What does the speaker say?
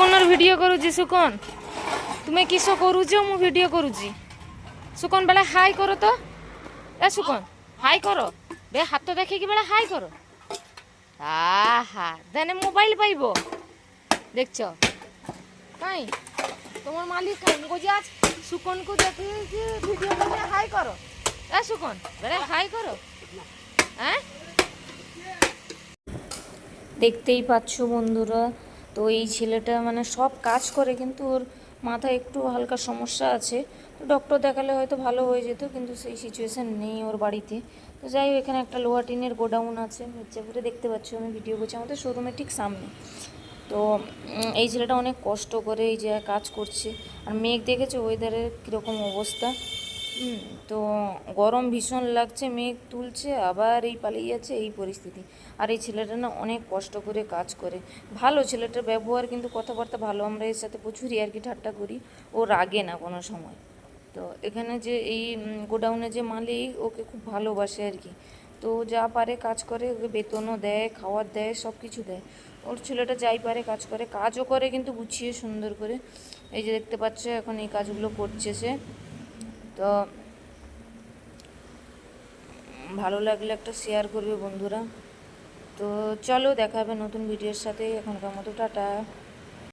সুকনর video করুছি সুকন। তুমি kiss করুছ মু video করুছি সুকন বেলা high করো তো এ সুকন হাই করো বে হাত দেখিকি বেলা হাই করো আহা দেনে মোবাইল পাইব দেখছ কাই তোমার মালিক কাই মু কইছি আজ সুকনকে দেখি ভিডিও করে হাই করো এ সুকন বেলা হাই করো হ্যাঁ দেখতেই পাচ্ছ বন্ধুরা তো এই ছেলেটা মানে সব কাজ করে, কিন্তু ওর মাথায় একটু হালকা সমস্যা আছে। তো ডক্টর দেখালে হয়তো ভালো হয়ে যেত, কিন্তু সেই সিচুয়েশান নেই ওর বাড়িতে। তো যাই হোক, এখানে একটা লোহা টিনের গোডাউন আছে, মির্জাপুরে দেখতে পাচ্ছি আমি ভিডিও করছি আমাদের শোরুমের ঠিক সামনে। তো এই ছেলেটা অনেক কষ্ট করে এই জায়গায় কাজ করছে। আর মেঘ দেখেছে? ওয়েদারের কীরকম অবস্থা? তো গরম ভীষণ লাগছে, মেঘ তুলছে, আবার এই পালিয়ে যাচ্ছে এই পরিস্থিতি। আর এই ছেলেটা না অনেক কষ্ট করে কাজ করে। ভালো ছেলেটার ব্যবহার কিন্তু কথাবার্তা ভালো, আমরা এর সাথে প্রচুরই আর কি ঠাট্টা করি। ও রাগে না কোনো সময়। তো এখানে যে এই গোডাউনে যে মালিক, ওকে খুব ভালোবাসে আর কি। তো যা পারে কাজ করে, ওকে বেতনও দেয়, খাওয়ার দেয় সব কিছু দেয়। ওর ছেলেটা যাই পারে কাজ করে, কাজও করে কিন্তু গুছিয়ে সুন্দর করে। এই যে দেখতে পাচ্ছ, এখন এই কাজগুলো করছে সে। তো ভালো লাগলে একটা শেয়ার করবে বন্ধুরা। তো চলো দেখা হবে নতুন ভিডিওর সাথে। এখনকার মতো টাটা।